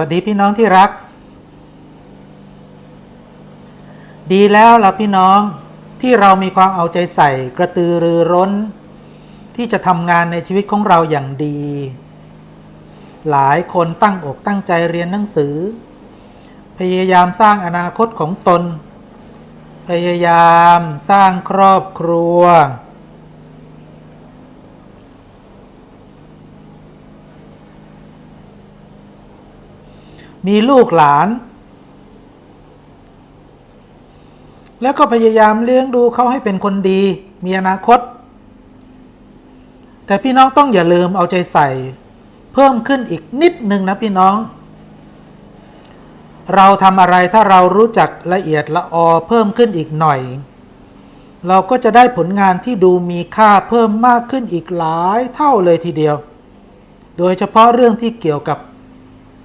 วัสดีพี่น้องที่รัก ดีแล้วล่ะพี่น้องที่เรามีความเอาใจใส่กระตือรือร้น ที่จะทำงานในชีวิตของเราอย่างดี หลายคนตั้งอกตั้งใจเรียนหนังสือ พยายามสร้างอนาคตของตน พยายามสร้างครอบครัว มีลูกหลาน แล้วก็พยายามเลี้ยงดูเขาให้เป็นคนดี มีอนาคต แต่พี่น้องต้องอย่าลืมเอาใจใส่ เพิ่มขึ้นอีกนิดนึงนะพี่น้อง เราทำอะไรถ้าเรารู้จักละเอียดละออเพิ่มขึ้นอีกหน่อย เราก็จะได้ผลงานที่ดูมีค่าเพิ่มมากขึ้นอีกหลายเท่าเลยทีเดียว โดยเฉพาะเรื่องที่เกี่ยวกับ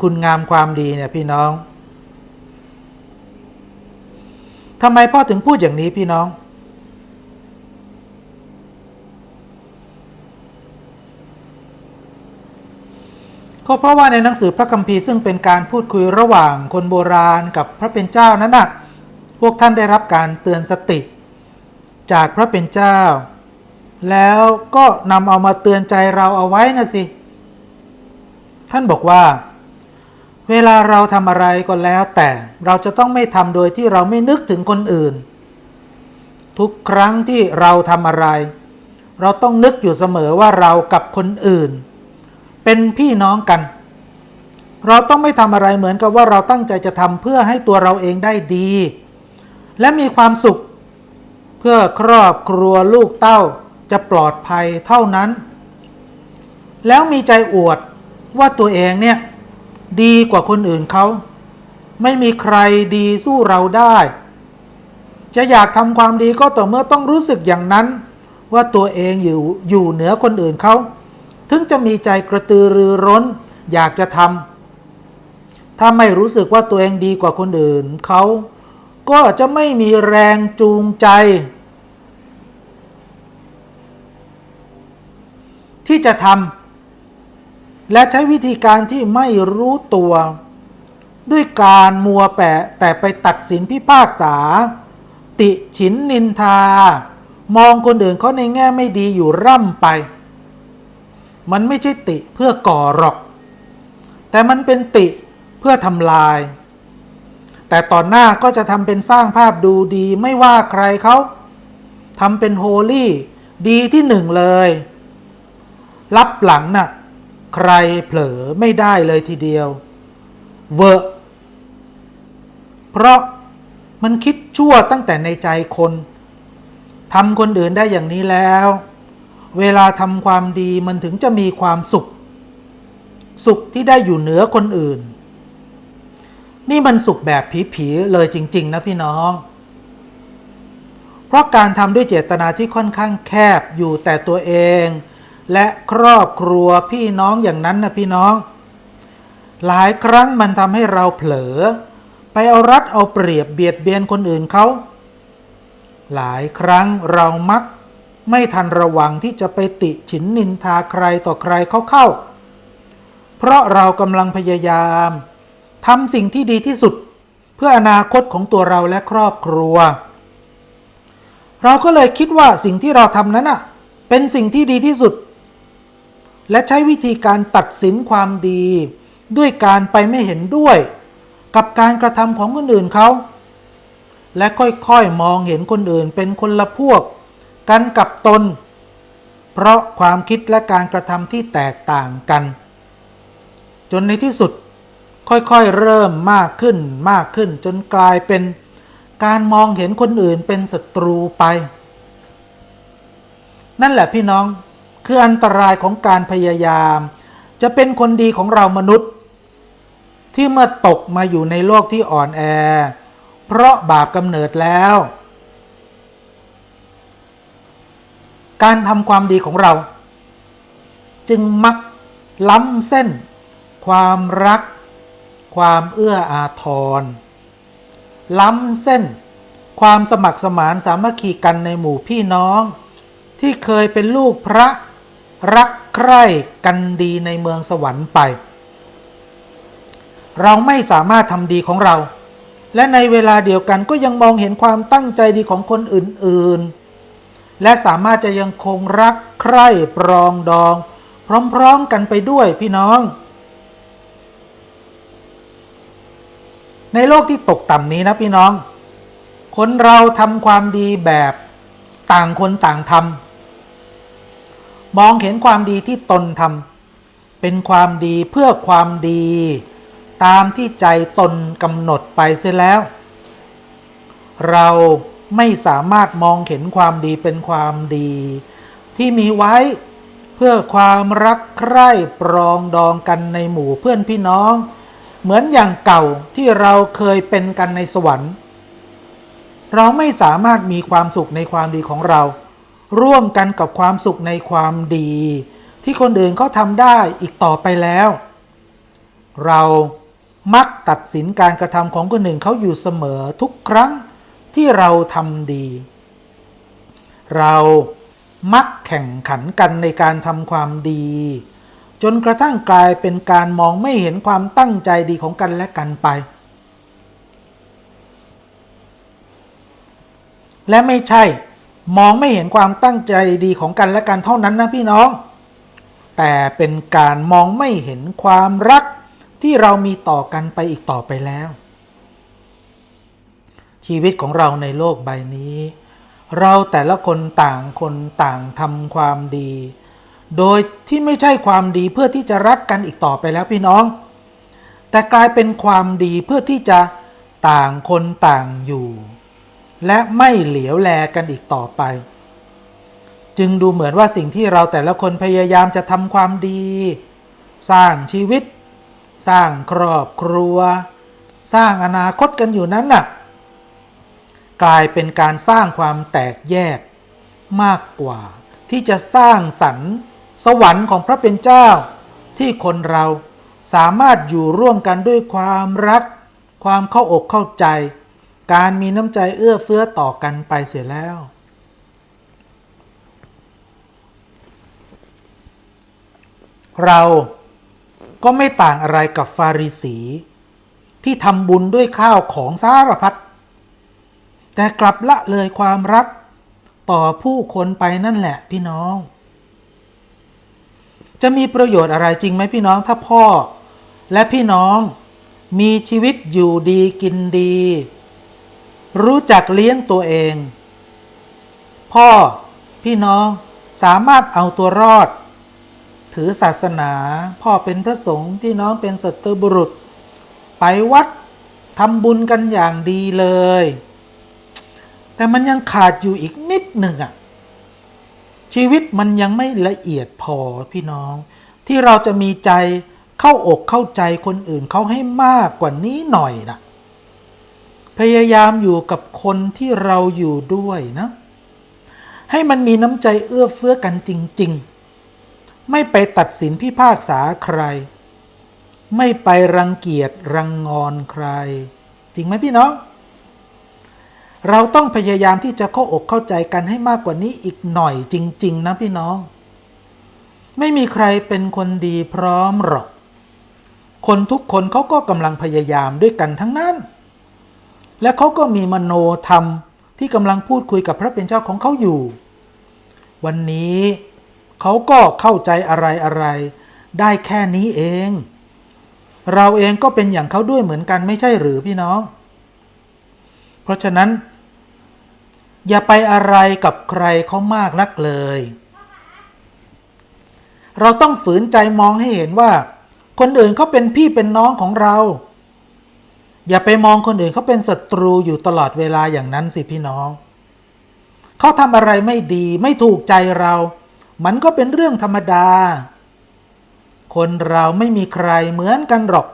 คุณงามความดีเนี่ยพี่น้องทำไมพ่อถึงพูดอย่างนี้พี่น้อง ก็เพราะว่าในหนังสือพระคัมภีร์ซึ่งเป็นการพูดคุยระหว่างคนโบราณกับพระเป็นเจ้านั้นนะพวกท่านได้รับการเตือนสติ จากพระเป็นเจ้า แล้วก็นำเอามาเตือนใจเราเอาไว้นะสิ ท่านบอกว่า เวลาเราทำอะไรก็แล้ว แต่เราจะต้องไม่ทำโดยที่เราไม่นึกถึงคนอื่น ทุกครั้งที่เราทำอะไร เราต้องนึกอยู่เสมอว่าเรากับคนอื่น เป็นพี่น้องกัน เราต้องไม่ทำอะไรเหมือนกับว่าเราตั้งใจจะทำเพื่อให้ตัวเราเองได้ดี และมีความสุข เพื่อครอบครัวลูกเต้าจะปลอดภัยเท่านั้น แล้วมีใจอวดว่าตัวเองเนี่ย ดีกว่าคนอื่นเขาไม่มีใครดีสู้เราได้ จะอยากทำความดีก็ต่อเมื่อต้องรู้สึกอย่างนั้น ว่าตัวเองอยู่อยู่เหนือคนอื่นเขา ถึงจะมีใจกระตือรือร้น อยากจะทำถ้าไม่รู้สึกว่าตัวเองดีกว่าคนอื่นเขา ก็จะไม่มีแรงจูงใจ ที่จะทำ และใช้วิธีการที่ไม่รู้ตัว ด้วยการมัวแปะแต่ไปตัดสินพิพากษา ติฉินนินทา มองคนอื่นเขาในแง่ไม่ดีอยู่ร่ำไป มันไม่ใช่ติเพื่อก่อหรอก แต่มันเป็นติเพื่อทำลาย แต่ตอนหน้าก็จะทำเป็นสร้างภาพดูดีไม่ว่าใครเขาทำเป็นโฮลี่ ดีที่หนึ่งเลย รับหลังน่ะ ใครเผลอไม่ได้เลยทีเดียว เวอร์เพราะมันคิดชั่วตั้งแต่ในใจคนทำคนอื่นได้อย่างนี้แล้ว เวลาทำความดีมันถึงจะมีความสุข สุขที่ได้อยู่เหนือคนอื่น นี่มันสุขแบบผีๆเลยจริง ๆ นะพี่น้อง เพราะการทำด้วยเจตนาที่ค่อนข้างแคบอยู่แต่ตัวเอง และครอบครัวพี่น้องอย่างนั้นนะพี่น้อง หลายครั้งมันทำให้เราเผลอ ไปเอารัดเอาเปรียบเบียดเบียนคนอื่นเขาหลายครั้งเรามักไม่ทันระวังที่จะไปติฉินนินทาใครต่อใครเข้าเข้า เพราะเรากำลังพยายามทำสิ่งที่ดีที่สุด เพื่ออนาคตของตัวเราและครอบครัว เราก็เลยคิดว่าสิ่งที่เราทำนั้นอะเป็นสิ่งที่ดีที่สุด และใช้วิธีการตัดสินความดี ด้วยการไปไม่เห็นด้วย กับการกระทำของคนอื่นเขา และค่อยๆมองเห็นคนอื่นเป็นคนละพวก กันกับตน เพราะความคิดและการกระทำที่แตกต่างกัน จนในที่สุดค่อยๆเริ่มมากขึ้นมากขึ้นจนกลายเป็นการมองเห็นคนอื่นเป็นศัตรูไป นั่นแหละพี่น้อง คืออันตรายของการพยายาม จะเป็นคนดีของเรามนุษย์ ที่เมื่อตกมาอยู่ในโลกที่อ่อนแอ เพราะบาปกำเนิดแล้ว การทำความดีของเรา จึงมักล้ำเส้น ความรัก ความเอื้ออาทร ล้ำเส้น ความสมัครสมานสามัคคีกันในหมู่พี่น้องที่เคยเป็นลูกพระ รักใคร่กันดีในเมืองสวรรค์ไป เราไม่สามารถทำดีของเรา และในเวลาเดียวกันก็ยังมองเห็นความตั้งใจดีของคนอื่นๆ และสามารถจะยังคงรักใคร่ปรองดอง พร้อมๆกันไปด้วยพี่น้อง ในโลกที่ตกต่ำนี้นะพี่น้อง คนเราทำความดีแบบต่างคนต่างทำ มองเห็นความดีที่ตนทำเป็นความดีเพื่อความดี ตามที่ใจตนกำหนดไปเสียแล้ว เราไม่สามารถมองเห็นความดีเป็นความดี ที่มีไว้เพื่อความรักใคร่ปรองดองกันในหมู่เพื่อนพี่น้อง เหมือนอย่างเก่าที่เราเคยเป็นกันในสวรรค์ เราไม่สามารถมีความสุขในความดีของเรา ร่วมกันกับความสุขในความดี ที่คนอื่นเขาทำได้อีกต่อไปแล้ว เรามักตัดสินการกระทำของคนอื่นเขาอยู่เสมอทุกครั้งที่เราทำดี เรามักแข่งขันกันในการทำความดี จนกระทั่งกลายเป็นการมองไม่เห็นความตั้งใจดีของกันและกันไป และไม่ใช่ มองไม่เห็นความตั้งใจดีของกันและกันเท่านั้นนะพี่น้อง แต่เป็นการมองไม่เห็นความรักที่เรามีต่อกันไปอีกต่อไปแล้ว ชีวิตของเราในโลกใบนี้ เราแต่ละคนต่างคนต่างทำความดี โดยที่ไม่ใช่ความดีเพื่อที่จะรักกันอีกต่อไปแล้วพี่น้อง แต่กลายเป็นความดีเพื่อที่จะต่างคนต่างอยู่ และไม่เหลียวแลกันอีกต่อไป จึงดูเหมือนว่าสิ่งที่เราแต่ละคนพยายามจะทำความดี สร้างชีวิต สร้างครอบครัว สร้างอนาคตกันอยู่นั้นน่ะ กลายเป็นการสร้างความแตกแยกมากกว่า ที่จะสร้างสรรค์สวรรค์ของพระเป็นเจ้า ที่คนเราสามารถอยู่ร่วมกันด้วยความรัก ความเข้าอกเข้าใจ การมีน้ำใจเอื้อเฟื้อต่อกันไปเสียแล้ว เราก็ไม่ต่างอะไรกับฟาริสี ที่ทำบุญด้วยข้าวของสารพัดแต่กลับละเลยความรักต่อผู้คนไปนั่นแหละพี่น้อง จะมีประโยชน์อะไรจริงไหมพี่น้องถ้าพ่อ และพี่น้องมีชีวิตอยู่ดีกินดี รู้จักเลี้ยงตัวเอง พ่อพี่น้องสามารถเอาตัวรอด ถือศาสนา พ่อเป็นพระสงฆ์พี่น้องเป็นสัตบุรุษ ไปวัดทำบุญกันอย่างดีเลย แต่มันยังขาดอยู่อีกนิดหนึ่งอะชีวิตมันยังไม่ละเอียดพอพี่น้อง ที่เราจะมีใจเข้าอกเข้าใจคนอื่นเขาให้มากกว่านี้หน่อยนะ พยายามอยู่กับคนที่เราอยู่ด้วยนะ ให้มันมีน้ำใจเอื้อเฟื้อกันจริง ๆ ไม่ไปตัดสินพิพากษาใคร ไม่ไปรังเกียจรังงอนใคร จริงไหมพี่น้อง เราต้องพยายามที่จะเข้าอกเข้าใจกันให้มากกว่านี้อีกหน่อยจริง ๆ นะพี่น้อง ไม่มีใครเป็นคนดีพร้อมหรอก คนทุกคนเขาก็กำลังพยายามด้วยกันทั้งนั้น และเขาก็มีมโนธรรมที่กำลังพูดคุยกับพระเป็นเจ้าของเขาอยู่ วันนี้เขาก็เข้าใจอะไรอะไร ได้แค่นี้เอง เราเองก็เป็นอย่างเขาด้วยเหมือนกันไม่ใช่หรือพี่น้อง เพราะฉะนั้น อย่าไปอะไรกับใครเขามากนักเลย เราต้องฝืนใจมองให้เห็นว่า คนอื่นเขาเป็นพี่เป็นน้องของเรา อย่าไปมองคนอื่นเขาเป็นศัตรูอยู่ตลอดเวลาอย่างนั้นสิพี่น้อง เขาทำอะไรไม่ดีไม่ถูกใจเรา มันก็เป็นเรื่องธรรมดา คนเราไม่มีใครเหมือนกันหรอก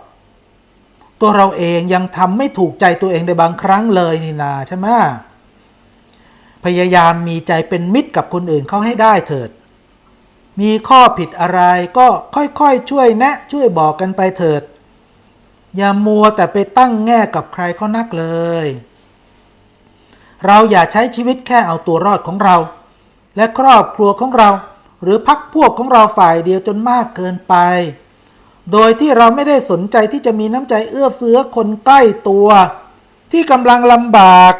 ตัวเราเองยังทำไม่ถูกใจตัวเองในบางครั้งเลยนี่นาใช่ไหมพยายามมีใจเป็นมิตรกับคนอื่นเขาให้ได้เถิด มีข้อผิดอะไรก็ค่อยๆช่วยแนะช่วยบอกกันไปเถิด อย่ามัวแต่ไปตั้งแง่กับใครเขานักเลย เราอย่าใช้ชีวิตแค่เอาตัวรอดของเรา และครอบครัวของเรา หรือพักพวกของเราฝ่ายเดียวจนมากเกินไป โดยที่เราไม่ได้สนใจที่จะมีน้ำใจเอื้อเฟื้อคนใกล้ตัว ที่กำลังลำบาก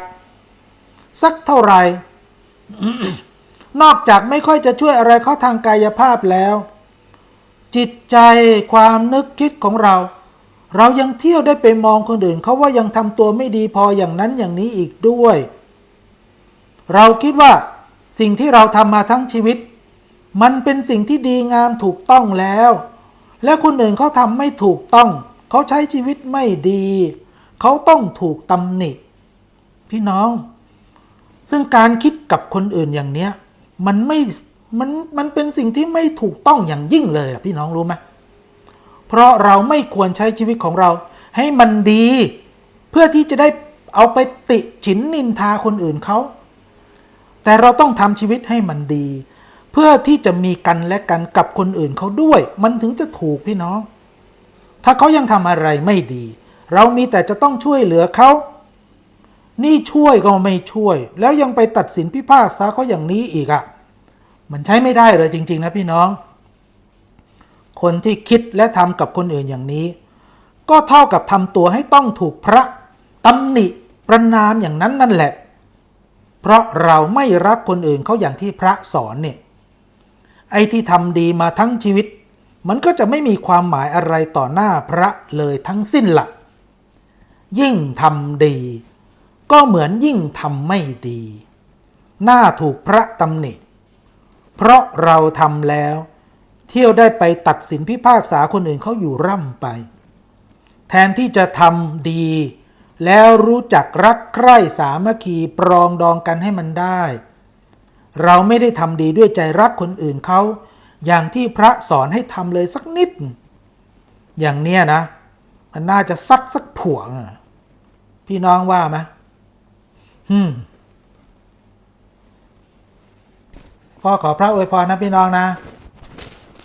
สักเท่าไหร่ นอกจากไม่ค่อยจะช่วยอะไรเขาทางกายภาพแล้ว จิตใจความนึกคิดของเรา เรายังเที่ยวได้ไปมองคนอื่นเขาว่ายังทำตัวไม่ดีพออย่างนั้นอย่างนี้อีกด้วย เราคิดว่าสิ่งที่เราทำมาทั้งชีวิต มันเป็นสิ่งที่ดีงามถูกต้องแล้ว และคนอื่นเขาทำไม่ถูกต้อง เขาใช้ชีวิตไม่ดี เขาต้องถูกตำหนิ พี่น้อง ซึ่งการคิดกับคนอื่นอย่างเนี้ย มันไม่มันมันเป็นสิ่งที่ไม่ถูกต้องอย่างยิ่งเลยพี่น้องรู้ไหม เพราะเราไม่ควรใช้ชีวิตของเรา ให้มันดี เพื่อที่จะได้เอาไปติฉินนินทาคนอื่นเขา แต่เราต้องทำชีวิตให้มันดี เพื่อที่จะมีกันและกันกับคนอื่นเขาด้วย มันถึงจะถูกพี่น้อง ถ้าเขายังทำอะไรไม่ดี เรามีแต่จะต้องช่วยเหลือเขานี่ช่วยก็ไม่ช่วย แล้วยังไปตัดสินพิพากษาเขาอย่างนี้อีกอะ่ะ มันใช้ไม่ได้เลยจริง ๆ นะพี่น้อง คนที่คิดและทำกับคนอื่นอย่างนี้ ก็เท่ากับทำตัวให้ต้องถูกพระตำหนิประนามอย่างนั้นนั่นแหละ เพราะเราไม่รักคนอื่นเขาอย่างที่พระสอนเนี่ยไอ้ที่ทำดีมาทั้งชีวิต มันก็จะไม่มีความหมายอะไรต่อหน้าพระเลยทั้งสิ้นละ่ะ ยิ่งทำดี ก็เหมือนยิ่งทำไม่ดี หน้าถูกพระตำหนิ เพราะเราทำแล้ว เที่ยวได้ไปตัดสินพิพากษาคนอื่นเขาอยู่ร่ำไป แทนที่จะทำดี แล้วรู้จักรักใคร่สามัคคีปรองดองกันให้มันได้ เราไม่ได้ทำดีด้วยใจรักคนอื่นเขาอย่างที่พระสอนให้ทำเลยสักนิด อย่างเนี้ยนะมันน่าจะซัดสักผวงพี่น้องว่าไหมอืมพ่อขอพระอวยพรนะพี่น้องนะ